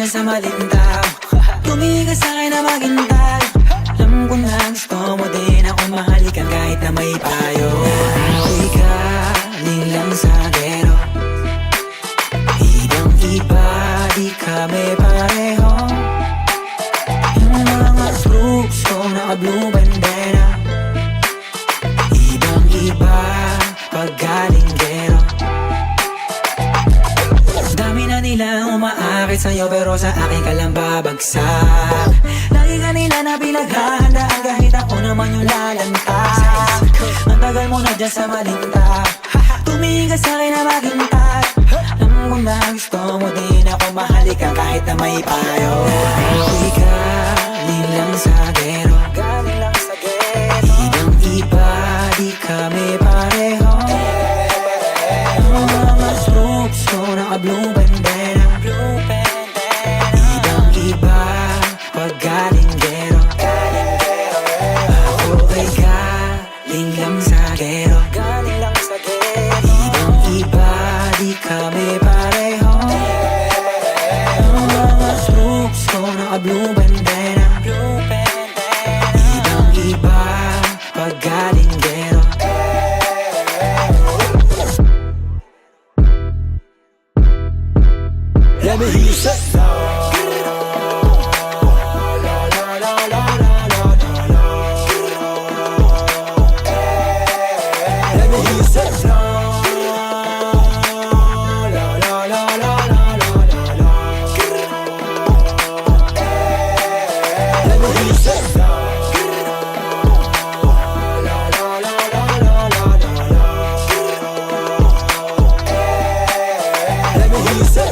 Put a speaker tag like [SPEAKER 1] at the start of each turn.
[SPEAKER 1] dyan sa maling tao Tumingin ka sa akin na maghintay Alam ko na gusto mo din ako mahalikan kahit na may payo Ako'y galing lang sa gero Ibang iba, di kami pareho Yung mga troops ko naka-blue bandera umaakit sa'yo pero sa akin ka lang babagsak. Lagi ka nila na pinaghahandaan kahit ako naman yung lalanta. Ang tagal mo na dyan sa malinta. Tumingin ka sa'kin na maghintay. Alam ko na gusto mo din ako mahalikan kahit na may payo. Galing lang sa gero. Ibang iba, di kami pareho. Yung mga troops ko naka-blue pag galing gero Ako ay galing lang sa gero Ibang iba, di kami pareho. Yung mga troops ko naka-blue bandera. Ibang iba, pag galing gero
[SPEAKER 2] Let me hear you say What you say?